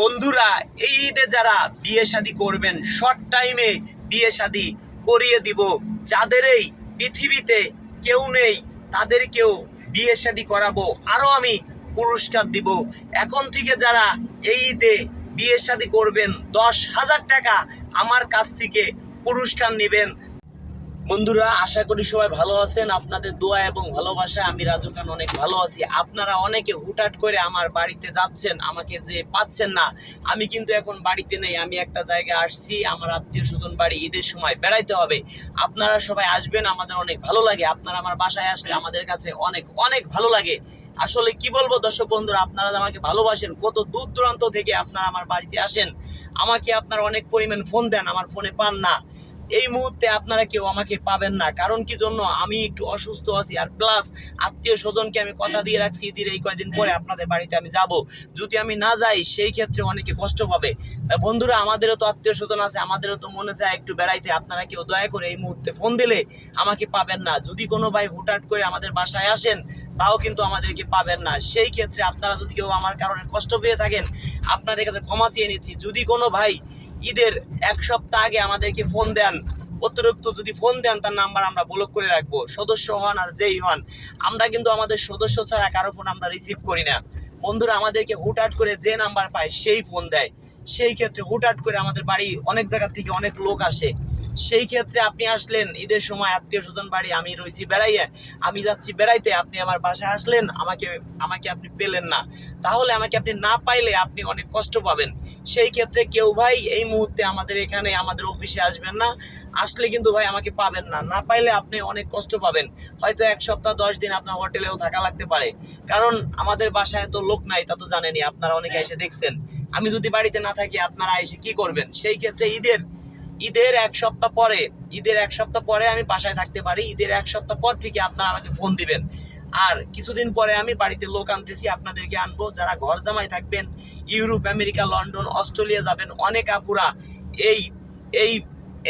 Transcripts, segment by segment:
বন্ধুরা, এই ঈদে যারা বিয়ে শাদি করবেন শর্ট টাইমে বিয়ে শাদি করিয়ে দিব। যাদের এই পৃথিবীতে কেউ নেই, তাদেরকেও বিয়ে শাদি করাবো। আরও আমি পুরস্কার দিব। এখন থেকে যারা এই ঈদে বিয়ে শাদি করবেন, দশ হাজার টাকা আমার কাছ থেকে পুরস্কার নেবেন। বন্ধুরা, আশা করি সবাই ভালো আছেন। আপনাদের দোয়া এবং ভালোবাসা আমি রাজু খান অনেক ভালো আছি। আপনারা অনেকে হুটহাট করে আমার বাড়িতে যাচ্ছেন, আমাকে যে পাচ্ছেন না, আমি কিন্তু এখন বাড়িতে নেই। আমি একটা জায়গায় আসছি, আমার আত্মীয় স্বজন বাড়ি ঈদের সময় বেড়াইতে হবে। আপনারা সবাই আসবেন, আমাদের অনেক ভালো লাগে। আপনারা আমার বাসায় আসলে আমাদের কাছে অনেক অনেক ভালো লাগে। আসলে কি বলব দর্শক বন্ধুরা, আপনারা আমাকে ভালোবাসেন, কত দূর দূরান্ত থেকে আপনারা আমার বাড়িতে আসেন, আমাকে আপনারা অনেক পরিমাণ ফোন দেন, আমার ফোনে পান না। এই মুহূর্তে আপনারা কেউ আমাকে পাবেন না। কারণ কি জন্য? আমি একটু অসুস্থ আছি আর প্লাস আত্মীয় স্বজনকে আমি কথা দিয়ে রাখছি ঈদের এই কয়দিন পরে আপনাদের বাড়িতে আমি যাব। যদি আমি না যাই, সেই ক্ষেত্রে অনেকে কষ্ট পাবে। বন্ধুরা, আমাদেরও তো আত্মীয় স্বজন আছে, আমাদেরও তো মনে চায় একটু বেড়াইতে। আপনারা কেউ দয়া করে এই মুহূর্তে ফোন দিলে আমাকে পাবেন না। যদি কোনো ভাই হুটহাট করে আমাদের বাসায় আসেন, তাও কিন্তু আমাদেরকে পাবেন না। সেই ক্ষেত্রে আপনারা যদি কেউ আমার কারণে কষ্ট পেয়ে থাকেন, আপনাদের কাছে ক্ষমা চেয়ে নিচ্ছি। যদি কোনো ভাই ঈদের এক সপ্তাহ আগে আমাদেরকে ফোন দেন। অতিরিক্ত যদি ফোন দেন, তার নাম্বার আমরা ব্লক করে রাখব। সদস্য হন আর যেই হন, আমরা কিন্তু আমাদের সদস্য ছাড়া কারও ফোন আমরা রিসিভ করি না। বন্ধুরা, আমাদেরকে হুটহাট করে যে নাম্বার পায়, সেই ফোন দেয়। সেই ক্ষেত্রে হুটহাট করে আমাদের বাড়ি অনেক জায়গার থেকে অনেক লোক আসে। সেই ক্ষেত্রে আপনি আসলেন, ঈদের সময় আত্মীয় স্বজন বাড়ি, আমি রয়েছি বেড়াইয়ে। আমি যাচ্ছি বেড়াইতে, আপনি আমার বাসায় আসলেন, আমাকে আমাকে আপনি পেলেন না। তাহলে আমাকে আপনি না পাইলে আপনি অনেক কষ্ট পাবেন। সেই ক্ষেত্রে কেউ ভাই, এই মুহূর্তে আমাদের এখানে, আমাদের অফিসে আসবেন না। আসলে কিন্তু ভাই আমাকে পাবেন না। না পাইলে আপনি অনেক কষ্ট পাবেন। হয়তো এক সপ্তাহ, দশ দিন আপনার হোটেলেও থাকা লাগতে পারে। কারণ আমাদের বাসায় তো লোক নাই, তা তো জানেনই, আপনারা অনেকে এসে দেখছেন। আমি যদি বাড়িতে না থাকি, আপনারা এসে কি করবেন? সেই ক্ষেত্রে ঈদের ঈদের এক সপ্তাহ পরে, ঈদের এক সপ্তাহ পরে আমি বাসায় থাকতে পারি, ঈদের এক সপ্তাহ পর থেকে আপনারা আমাকে ফোন দিবেন। আর কিছুদিন পরে আমি বাড়িতে লোক আনতেছি, আপনাদেরকে আনব, যারা ঘর জামাই থাকবেন, ইউরোপ, আমেরিকা, লন্ডন, অস্ট্রেলিয়া যাবেন, অনেক আপুরা এই এই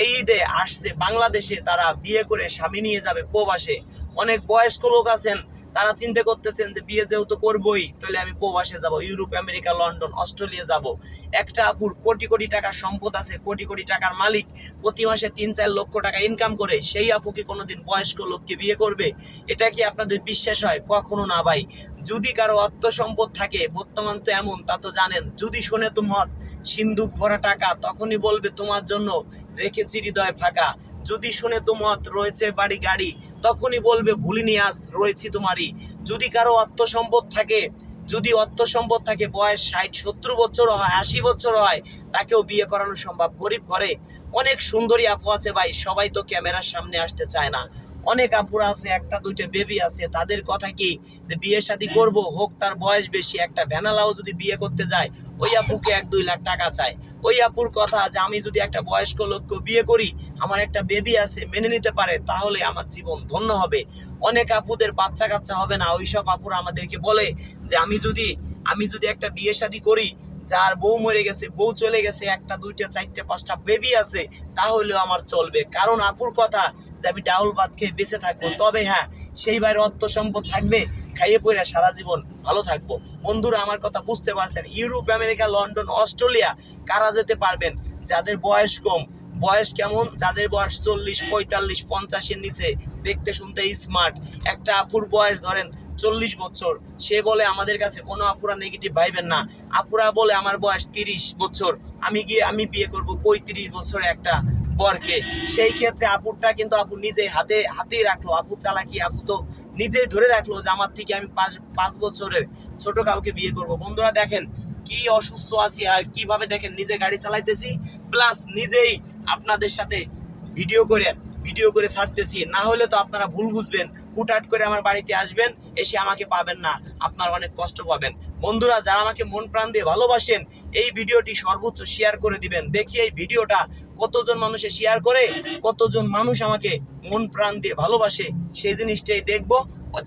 এই ঈদে আসছে, বাংলাদেশে তারা বিয়ে করে স্বামী নিয়ে যাবে প্রবাসে। অনেক বয়স্ক লোক আছেন তারা চিন্তা করতেছেন যে বিয়ে যেহেতু করবই, তাহলে আমি প্রবাসে যাব, ইউরোপ, আমেরিকা, লন্ডন, অস্ট্রেলিয়া যাব। একটা আপুর কোটি কোটি টাকার সম্পদ আছে, কোটি কোটি টাকার মালিক, প্রতি মাসে তিন চার লক্ষ টাকা ইনকাম করে, সেই আপুকে কোনোদিন বয়স্ক লোককে বিয়ে করবে? এটা কি আপনাদের বিশ্বাস হয়? কখনো না ভাই। যদি কারও অর্থ সম্পদ থাকে, বর্তমান তো এমন, তা তো জানেন। যদি শোনে তো মত সিন্ধুক ভরা টাকা, তখনই বলবে তোমার জন্য রেখেছি হৃদয় ফাঁকা। যদি শুনে মত রয়েছে বাড়ি গাড়ি তখনই বলবে, ভুলিনি, আজ রয়েছি তোমারই। যদি কারও অর্থ সম্পদ থাকে, যদি অর্থ থাকে, বয়স ষাট, সত্তর বছর হয়, আশি বছর হয়, তাকেও বিয়ে করানো সম্ভব। গরিব ঘরে অনেক সুন্দরী আপু আছে ভাই, সবাই তো ক্যামেরার সামনে আসতে চায় না। অনেক আপুরা আছে, একটা, দুইটা বেবি আছে। তাদের কথা কি যে, বিয়ে শাদী করব, হোক তার বয়স বেশি, একটা ভ্যানালাও যদি বিয়ে করতে যায়, ওই আপুকে এক, দুই লাখ টাকা চায়। ওই আপুর কথা যে আমি যদি একটা বয়স্ক লোককে বিয়ে করি, আমার একটা বেবি আছে, মেনে নিতে পারে, তাহলে আমার জীবন ধন্য হবে। অনেক আপুদের বাচ্চা কাচ্চা হবে না। ওইসব আপুরা আমাদেরকে বলে যে আমি যদি আমি যদি একটা বিয়ে শাদী করি, যার বউ মরে গেছে, বউ চলে গেছে, একটা, দুইটা, চারটা, পাঁচটা বেবি আছে, তাহলেও আমার চলবে। কারণ আপুর কথা যে আমি ডাউল ভাত খেয়ে বেঁচে থাকব, তবে হ্যাঁ সেই বাইরে অর্থ সম্পদ থাকবে খাইয়ে পড়ে সারা জীবন ভালো থাকব। বন্ধুরা আমার কথা বুঝতে পারছেন, ইউরোপ, আমেরিকা, লন্ডন, অস্ট্রেলিয়া কারা যেতে পারবেন? যাদের বয়স কম, বয়স কেমন? যাদের বয়স চল্লিশ, পঁয়তাল্লিশ, পঞ্চাশের নিচে, দেখতে শুনতে স্মার্ট একটা আপুর বয়স ধরেন চল্লিশ বছর, সে বলে আমাদের কাছে কোনো আপুরা নেগেটিভ ভাইবেন না। আপুরা বলে আমার বয়স তিরিশ বছর, আমি গিয়ে আমি বিয়ে করব পঁয়ত্রিশ বছরে একটা বরকে। সেই ক্ষেত্রে আপুরটা কিন্তু আপু নিজে হাতে, হাতেই রাখল। আপু চালাকি, আপু তো নিজেই ধরে রাখল যে আমার থেকে আমি পাঁচ পাঁচ বছরের ছোট কাউকে বিয়ে করব। বন্ধুরা দেখেন, কি অসুস্থ আছি আর কীভাবে দেখেন, নিজে গাড়ি চালাইতেছি প্লাস নিজেই আপনাদের সাথে ভিডিও করে ভিডিও করে ছাড়তেছি। না হলে তো আপনারা ভুল বুঝবেন, হুটহাট করে আমার বাড়িতে আসবেন, এসে আমাকে পাবেন না, আপনারা অনেক কষ্ট পাবেন। বন্ধুরা, যারা আমাকে মন প্রাণ দিয়ে ভালোবাসেন, এই ভিডিওটি সর্বোচ্চ শেয়ার করে দিবেন। দেখি এই ভিডিওটা কতজন মানুষে শেয়ার করে, কতজন মানুষ আমাকে মন প্রাণ দিয়ে ভালোবাসে, সেই জিনিসটাই দেখব।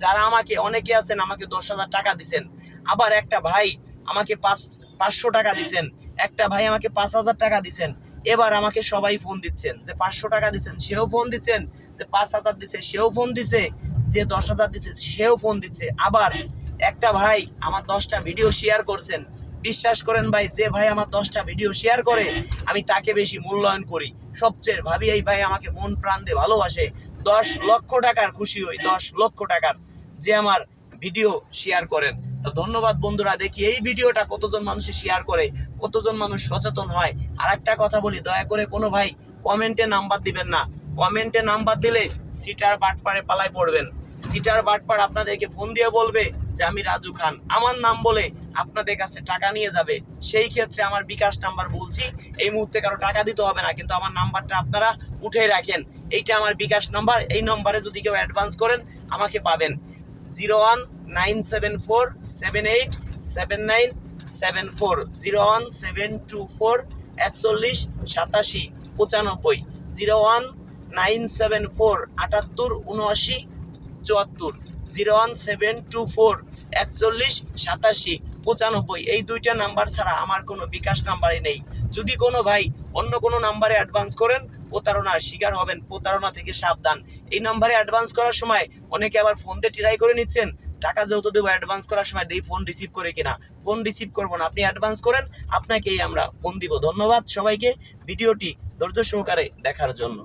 যারা আমাকে, অনেকে আছেন, আমাকে দশ হাজার টাকা দিছেন। আবার একটা ভাই আমাকে পাঁচ, পাঁচশো টাকা দিছেন। একটা ভাই আমাকে পাঁচ হাজার টাকা দিছেন। এবার আমাকে সবাই ফোন দিচ্ছেন যে পাঁচশো টাকা দিচ্ছেন, সেও ফোন দিচ্ছেন। যে পাঁচ হাজার দিচ্ছে সেও ফোন দিচ্ছে যে দশ হাজার দিচ্ছে সেও ফোন দিচ্ছে। আবার একটা ভাই আমার দশটা ভিডিও শেয়ার করছেন। বিশ্বাস করেন ভাই, যে ভাই আমার দশটা ভিডিও শেয়ার করে, আমি তাকে বেশি মূল্যায়ন করি। সবচেয়ে ভাবি, এই ভাই আমাকে মন প্রাণ দিয়ে ভালোবাসে। দশ লক্ষ টাকার খুশি হই, দশ লক্ষ টাকার যে আমার ভিডিও শেয়ার করেন। তো ধন্যবাদ বন্ধুরা, দেখি এই ভিডিওটা কতজন মানুষ শেয়ার করে, কতজন মানুষ সচেতন হয়। আর একটা কথা বলি, দয়া করে কোনো ভাই কমেন্টে নাম্বার দিবেন না। কমেন্টে নাম্বার দিলে সিটার বাটপারে পালায় পড়বেন। সিটার বাটপার আপনাদেরকে ফোন দিয়ে বলবে যে, আমি রাজু খান। আমার নাম বলে আপনাদের কাছে টাকা নিয়ে যাবে। সেই ক্ষেত্রে আমার বিকাশ নাম্বার বলছি, এই মুহূর্তে কারও টাকা দিতে হবে না, কিন্তু আমার নাম্বারটা আপনারা উঠে রাখেন। এইটা আমার বিকাশ নাম্বার। এই নম্বরে যদি কেউ অ্যাডভান্স করেন, আমাকে পাবেন। Zero one nine seven four seven eight seven nine seven four zero one seven two four একচল্লিশ সাতাশি পঁচানব্বই। Zero one nine seven four আটাত্তর উনআশি চুয়াত্তর। Zero one seven two four একচল্লিশ সাতাশি পঁচানব্বই। এই দুইটা নাম্বার ছাড়া আমার কোনো বিকাশ নাম্বারই নেই। যদি কোনো ভাই অন্য কোনো নাম্বারে অ্যাডভান্স করেন প্রতারণার শিকার হবেন, প্রতারণা থেকে সাবধান। এই নাম্বারে অ্যাডভান্স করার সময় অনেকে আবার ফোন দিয়ে ট্রাই করে নিচ্ছেন, টাকা যেহেতু দেবো অ্যাডভান্স করার সময় দেই ফোন রিসিভ করে কিনা। ফোন রিসিভ করব না, আপনি অ্যাডভান্স করেন, আপনাকেই আমরা ফোন দিব। ধন্যবাদ সবাইকে, ভিডিওটি ধৈর্য সহকারে দেখার জন্য।